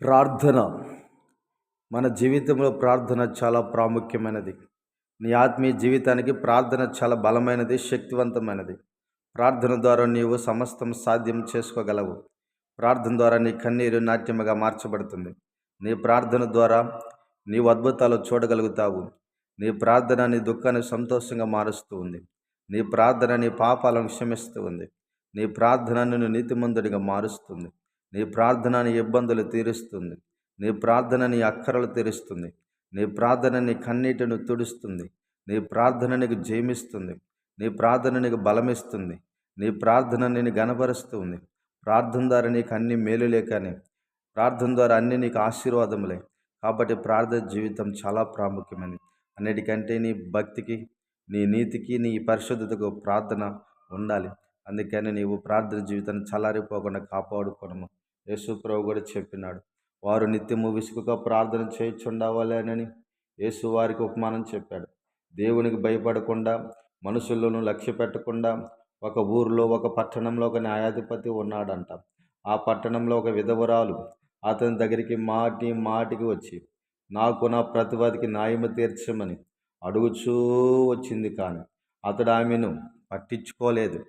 ప్రార్థన. మన జీవితంలో ప్రార్థన చాలా ప్రాముఖ్యమైనది. నీ ఆత్మీయ జీవితానికి ప్రార్థన చాలా బలమైనది శక్తివంతమైనది. ప్రార్థన ద్వారా నీవు సమస్తం సాధ్యం చేసుకోగలవు. ప్రార్థన ద్వారా నీ కన్నీరు నాట్యముగా మార్చబడుతుంది. నీ ప్రార్థన ద్వారా నీవు అద్భుతాలు చూడగలుగుతావు. నీ ప్రార్థన నీ దుఃఖాన్ని సంతోషంగా మారుస్తూ ఉంది. నీ ప్రార్థన నీ పాపాలను క్షమిస్తూ ఉంది. నీ ప్రార్థన నిన్ను నీతిమంతుడిగా మారుస్తుంది. నీ ప్రార్థన నీ ఇబ్బందులు తీరుస్తుంది. నీ ప్రార్థన నీ అక్కరలు తీరుస్తుంది. నీ ప్రార్థన నీ కన్నీటిని తుడుస్తుంది. నీ ప్రార్థన నీకు జయమిస్తుంది. నీ ప్రార్థన నీకు బలమిస్తుంది. నీ ప్రార్థన నేను గనపరుస్తుంది ప్రార్థన ద్వారా నీకు అన్ని మేలులే కానీ ప్రార్థన ద్వారా అన్ని నీకు ఆశీర్వాదములే. కాబట్టి ప్రార్థన జీవితం చాలా ప్రాముఖ్యమైనది. అన్నిటికంటే నీ భక్తికి నీ నీతికి నీ పరిశుద్ధతకు ప్రార్థన ఉండాలి. అందుకని నీవు ప్రార్థన జీవితాన్ని చల్లారిపోకుండా కాపాడుకోవడము యేసుప్రభు కూడా చెప్పినాడు వారు నిత్యము విసుగుగా ప్రార్థన చేయుచుండవాలని యేసు వారికి ఉపమానం చెప్పాడు. దేవునికి భయపడకుండా మనుషులను లక్ష్య పెట్టకుండా ఒక ఊరిలో ఒక పట్టణంలో ఒక న్యాయాధిపతి ఉన్నాడంట. ఆ పట్టణంలో ఒక విధవరాలు అతని దగ్గరికి మాటి మాటికి వచ్చి నాకు నా ప్రతివాదికి న్యాయము తీర్చమని అడుగుచూ వచ్చింది కానీ అతడు ఆమెను పట్టించుకోలేదు.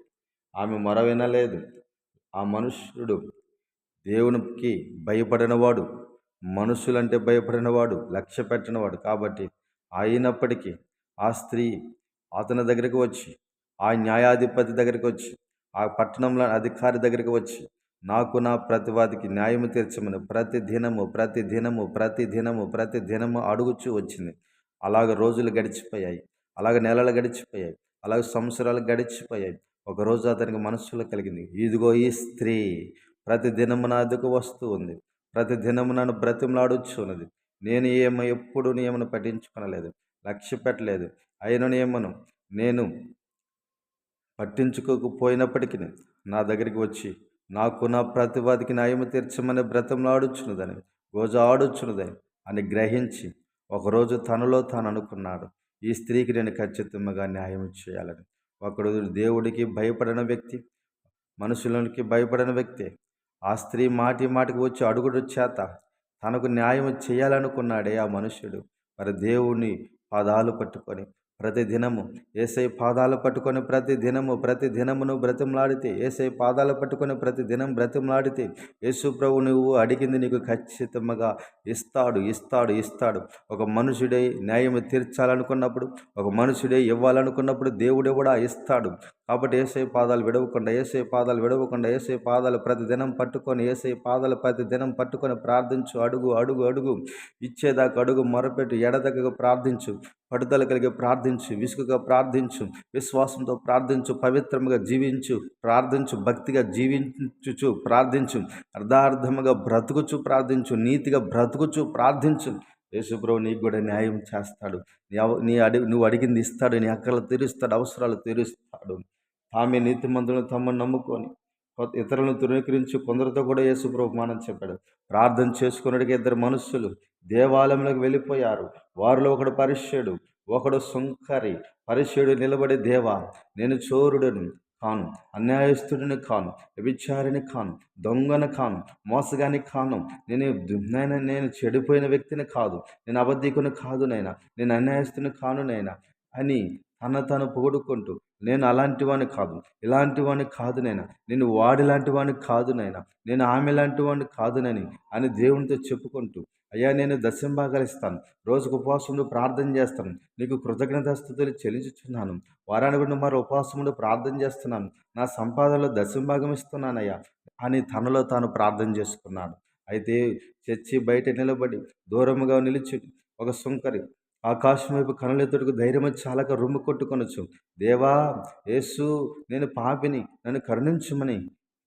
ఆమె మొర వినలేదు ఆ మనుష్యుడు దేవునికి భయపడినవాడు మనుషులంటే భయపడినవాడు లక్ష్య పెట్టినవాడు కాబట్టి అయినప్పటికీ ఆ స్త్రీ అతని దగ్గరికి వచ్చి ఆ న్యాయాధిపతి దగ్గరికి వచ్చి ఆ పట్టణంలో అధికారి దగ్గరికి వచ్చి నాకు నా ప్రతివాదికి న్యాయము తీర్చమని ప్రతి దినము ప్రతి దినము ప్రతి దినము ప్రతి దినము అడుగుచూ వచ్చింది. అలాగ రోజులు గడిచిపోయాయి. అలాగ నెలలు గడిచిపోయాయి. అలాగే సంవత్సరాలు గడిచిపోయాయి. ఒకరోజు అతనికి మనస్సులో కలిగింది. ఇదిగో ఈ స్త్రీ ప్రతి దినము నా అదుకు వస్తూ ఉంది. ప్రతి దినము నన్ను బ్రతిమలాడుచున్నది నేను ఏమో ఎప్పుడు నియమను పఠించుకునలేదు లక్ష్య పెట్టలేదు. అయిన నియమను నేను పట్టించుకోకపోయినప్పటికీ నా దగ్గరికి వచ్చి నాకు నా ప్రతివాదికి న్యాయము తీర్చమని బ్రతంలాడుచున్నదని గోజ ఆడుచున్నదని అని గ్రహించి ఒకరోజు తనలో తాను అనుకున్నాడు ఈ స్త్రీకి నేను ఖచ్చితంగా న్యాయం చేయాలని. ఒకడు దేవుడికి భయపడిన వ్యక్తి మనుషులకి భయపడిన వ్యక్తి ఆ స్త్రీ మాటి మాటికి వచ్చి అడుగుడు చేత తనకు న్యాయం చేయాలనుకున్నాడే ఆ మనుష్యుడు. మరి దేవుని పాదాలు పట్టుకొని ప్రతి దినము ఏసై పాదాలు పట్టుకొని ప్రతి దినము ప్రతి దినమును బ్రతిమలాడితే ఏసై పాదాలు పట్టుకొని ప్రతి దినం బ్రతిమలాడితే యేసు ప్రభు నువ్వు అడిగింది నీకు ఖచ్చితంగా ఇస్తాడు ఇస్తాడు ఇస్తాడు. ఒక మనుషుడే న్యాయం తీర్చాలనుకున్నప్పుడు ఒక మనుషుడే ఇవ్వాలనుకున్నప్పుడు దేవుడే కూడా ఇస్తాడు. కాబట్టి ఏసై పాదాలు విడవకుండా ఏసై పాదాలు విడవకుండా ఏసై పాదాలు ప్రతి దినం పట్టుకొని ఏసై పాదాలు ప్రతి దినం పట్టుకొని ప్రార్థించు అడుగు అడుగు అడుగు. ఇచ్చేదాకా అడుగు మొరపెట్టు ఎడదగ్గ ప్రార్థించు. పడుదల కలిగి ప్రార్థించు విసుగుగా ప్రార్థించు. విశ్వాసంతో ప్రార్థించు పవిత్రముగా జీవించు. ప్రార్థించు భక్తిగా జీవించుచు ప్రార్థించు. అర్ధార్థముగా బ్రతుకుచు ప్రార్థించు. నీతిగా బ్రతుకుచు ప్రార్థించు. యేసుప్రభు నీకు కూడా న్యాయం చేస్తాడు. నీ అడిగి నువ్వు అడిగింది ఇస్తాడు నీ అక్కలు తీరుస్తాడు అవసరాలు తీరుస్తాడు. ఆమె నీతిమంతులను తమను నమ్ముకొని ఇతరులను తృణీకరించి కొందరితో కూడా యేసుప్రభు మానం చెప్పాడు. ప్రార్థన చేసుకున్నట్టుగా ఇద్దరు మనుషులు దేవాలయంలోకి వెళ్ళిపోయారు. వారిలో ఒకడు పరిష్యుడు ఒకడు సుంకరి. పరిష్యుడు నిలబడి దేవా నేను చోరుడను కాను అన్యాయస్తుడిని కాను వ్యభిచారిని కాను దొంగను కాను మోసగాని కాను. నేను నేను నేను చెడిపోయిన వ్యక్తిని కాదు. నేను అబద్ధికుని కాదు నైనా. నేను అన్యాయస్తుని కాను నైనా. అని తన తను పొగుడుకుంటూ నేను అలాంటి వాడిని కాదు. ఇలాంటి వాడిని కాదు నైనా నేను వాడి లాంటి వాడిని కాదు నైనా నేను ఆమె లాంటి వాడిని కాదునని అని దేవునితో చెప్పుకుంటూ అయ్యా నేను దశంభాగలిస్తాను రోజుకు ఉపవాసముడు ప్రార్థన చేస్తాను. నీకు కృతజ్ఞతాస్థుతులు చెల్లించుచున్నాను. వారానికి కూడా మరో ఉపవాసముడు ప్రార్థన చేస్తున్నాను. నా సంపాదనలో దశంభాగం ఇస్తున్నానయ్యా అని తనలో తాను ప్రార్థన చేసుకున్నాడు. అయితే చర్చి బయట నిలబడి దూరముగా నిలిచి ఒక సుంకరి ఆకాశం వైపు కనులెత్తుటకు ధైర్యం చాలక రొమ్ము కొట్టుకొనొచ్చు. దేవా యేసు నేను పాపిని నన్ను కరుణించమని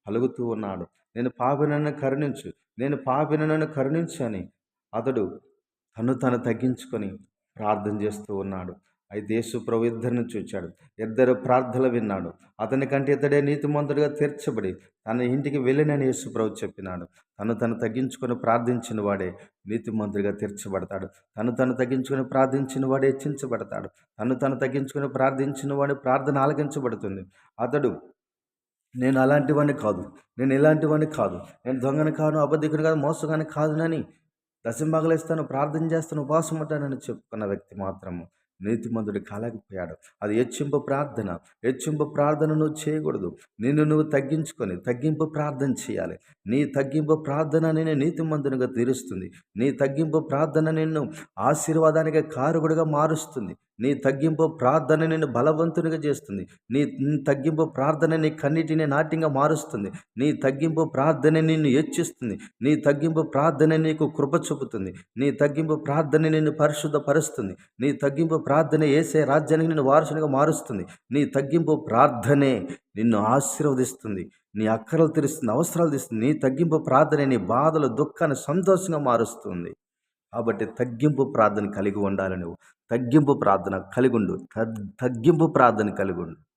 అలుగుతూ ఉన్నాడు. నేను పాపిని నన్ను కరుణించు నేను పాపిని నన్ను కరుణించు అని అతడు తను తను తగ్గించుకొని ప్రార్థన చేస్తూ ఉన్నాడు. అయితే యేసు ప్రభు ఇద్దరిని చూచాడు. ఇద్దరు ప్రార్థనలు విన్నాడు. అతని కంటే ఇతడే నీతిమంతుడిగా తీర్చబడి తన ఇంటికి వెళ్ళినని యేసు ప్రభు చెప్పినాడు. తను తను తగ్గించుకొని ప్రార్థించిన వాడే నీతిమంతుడిగా తీర్చబడతాడు. తను తను తగ్గించుకొని ప్రార్థించిన వాడే హెచ్చించబడతాడు. తను తను తగ్గించుకొని ప్రార్థించిన వాడి ప్రార్థన ఆలకించబడుతుంది. అతడు నేను అలాంటివాడిని కాదు. నేను ఇలాంటివాడిని కాదు. నేను దొంగని కాను అబద్ధికుని కాదు మోసగాని కాదునని దశంబాగలేస్తాను ప్రార్థన చేస్తాను ఉపాసం ఉంటానని చెప్పుకున్న వ్యక్తి మాత్రము నీతిమంతుడు కాలేకపోయాడు. అది హెచ్చింపు ప్రార్థన. హెచ్చింపు ప్రార్థన నువ్వు చేయకూడదు. నిన్ను నువ్వు తగ్గించుకొని తగ్గింపు ప్రార్థన చేయాలి. నీ తగ్గింపు ప్రార్థన నేను నీతిమంతునిగా తీరుస్తుంది. నీ తగ్గింపు ప్రార్థన నిన్ను ఆశీర్వాదానికి కారకుడిగా మారుస్తుంది. నీ తగ్గింపు ప్రార్థన నిన్ను బలవంతునిగా చేస్తుంది. నీ నీ తగ్గింపు ప్రార్థన నీ కన్నిటిని నాట్యంగా మారుస్తుంది. నీ తగ్గింపు ప్రార్థన నిన్ను హెచ్చిస్తుంది. నీ తగ్గింపు ప్రార్థన నీకు కృప చూపుతుంది. నీ తగ్గింపు ప్రార్థన నిన్ను పరిశుద్ధపరుస్తుంది. నీ తగ్గింపు ప్రార్థన ఏసే రాజ్యానికి నిన్ను వారసునిగా మారుస్తుంది. నీ తగ్గింపు ప్రార్థనే నిన్ను ఆశీర్వదిస్తుంది. నీ అక్కరలు తీరుస్తుంది అవసరాలు తీస్తుంది. నీ తగ్గింపు ప్రార్థన నీ బాధలు దుఃఖాన్ని సంతోషంగా మారుస్తుంది. కాబట్టి తగ్గింపు ప్రార్థన కలిగి ఉండాలి నువ్వు. తగ్గింపు ప్రార్థన కలిగుండు. తగ్గింపు ప్రార్థన కలిగి ఉండు